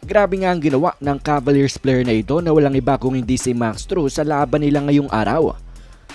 Grabe nga ang ginawa ng Cavaliers player na ito na walang iba kung hindi si Max Strus sa laban nila ngayong araw.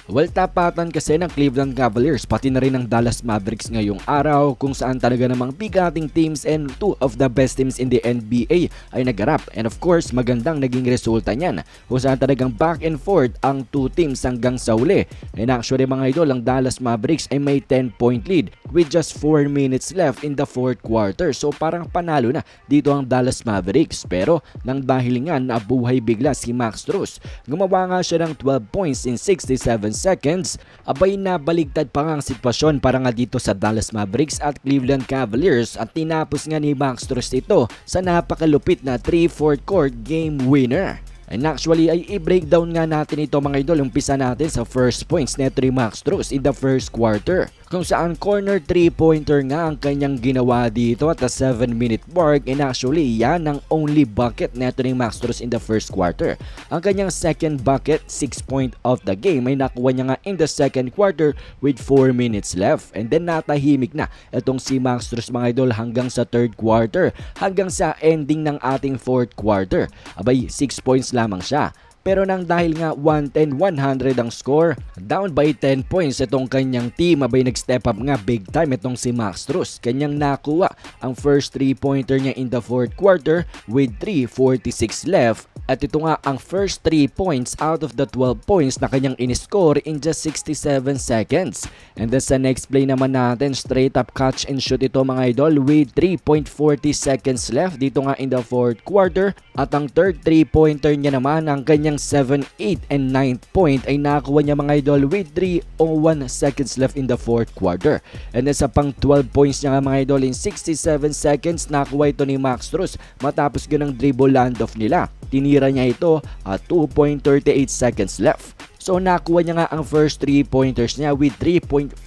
Well, tapatan kasi ng Cleveland Cavaliers pati na rin ng Dallas Mavericks ngayong araw kung saan talaga namang bigating teams and two of the best teams in the NBA ay nagarap. And of course, magandang naging resulta niyan kung saan talagang back and forth ang two teams hanggang sa uli. And actually mga idol, ang Dallas Mavericks ay may 10 point lead with just 4 minutes left in the fourth quarter. So parang panalo na dito ang Dallas Mavericks. Pero nang dahil nga nabuhay bigla si Max Strus, gumawa nga siya ng 12 points in 67 seconds, abay na baligtad pa nga ang sitwasyon para nga dito sa Dallas Mavericks at Cleveland Cavaliers at tinapos nga ni Max Strus ito sa napakalupit na 3-4 court game winner. And actually ay i-breakdown nga natin ito mga idol umpisa natin sa first points neto ni Max Strus in the first quarter kung saan corner 3-pointer nga ang kanyang ginawa dito at the 7 minute mark and actually yan ang only bucket neto ni Max Strus in the first quarter. Ang kanyang second bucket, 6 point of the game ay nakuha niya nga in the second quarter with 4 minutes left and then natahimik na itong si Max Strus mga idol hanggang sa third quarter hanggang sa ending ng ating fourth quarter. Abay 6 points lamang siya. Pero nang dahil nga 110-100 ang score, down by 10 points itong kanyang team abay nag-step up nga big time itong si Max Strus. Kanyang nakuha ang first 3-pointer niya in the fourth quarter with 3.46 left at ito nga ang first 3 points out of the 12 points na kanyang in-score in just 67 seconds. And then sa next play naman natin, straight up catch and shoot ito mga idol with 3.40 seconds left dito nga in the fourth quarter. At ang third 3-pointer niya naman, ang kanyang 7, 8, and 9th point ay nakuha niya mga idol with 3.01 seconds left in the fourth quarter. And then sa pang 12 points niya nga mga idol in 67 seconds, nakuha ito ni Max Strus matapos ganang dribble handoff nila. Tinira niya ito at 2.38 seconds left. So nakuha niya nga ang first 3 pointers niya with 3.46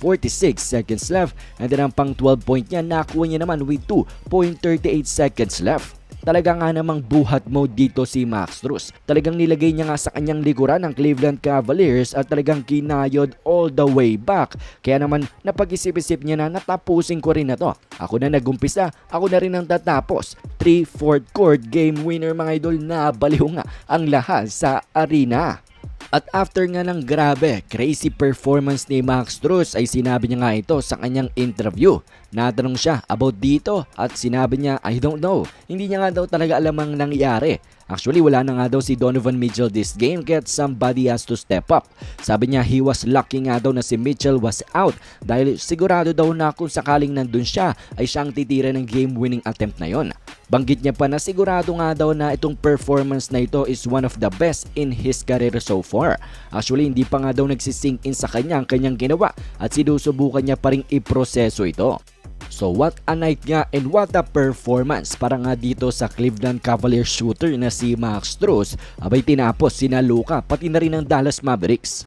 seconds left and then ang pang 12 point niya nakuha niya naman with 2.38 seconds left. Talaga nga namang buhat mode dito si Max Strus. Talagang nilagay niya nga sa kanyang likuran ng Cleveland Cavaliers at talagang kinayod all the way back. Kaya naman napag-isip-isip niya na natapusin ko rin na to. Ako na nagumpisa, ako na rin ang tatapos. 3-4 court game winner mga idol na baliw nga ang lahat sa arena. At after nga ng grabe, crazy performance ni Max Strus ay sinabi niya nga ito sa kanyang interview. Natanong siya about dito at sinabi niya, I don't know. Hindi niya nga daw talaga alam ang nangyari. Actually, wala na nga daw si Donovan Mitchell this game kaya somebody has to step up. Sabi niya, he was lucky nga daw na si Mitchell was out dahil sigurado daw na kung sakaling nandun siya ay siyang titira ng game-winning attempt na yon. Banggit niya pa na sigurado nga daw na itong performance na ito is one of the best in his career so far. Actually, hindi pa nga daw nagsisink in sa kanya ang kanyang ginawa at sinusubukan niya pa rin iproseso ito. So what a night nga and what a performance para nga dito sa Cleveland Cavaliers shooter na si Max Strus abay tinapos sina Luka pati na rin ang Dallas Mavericks.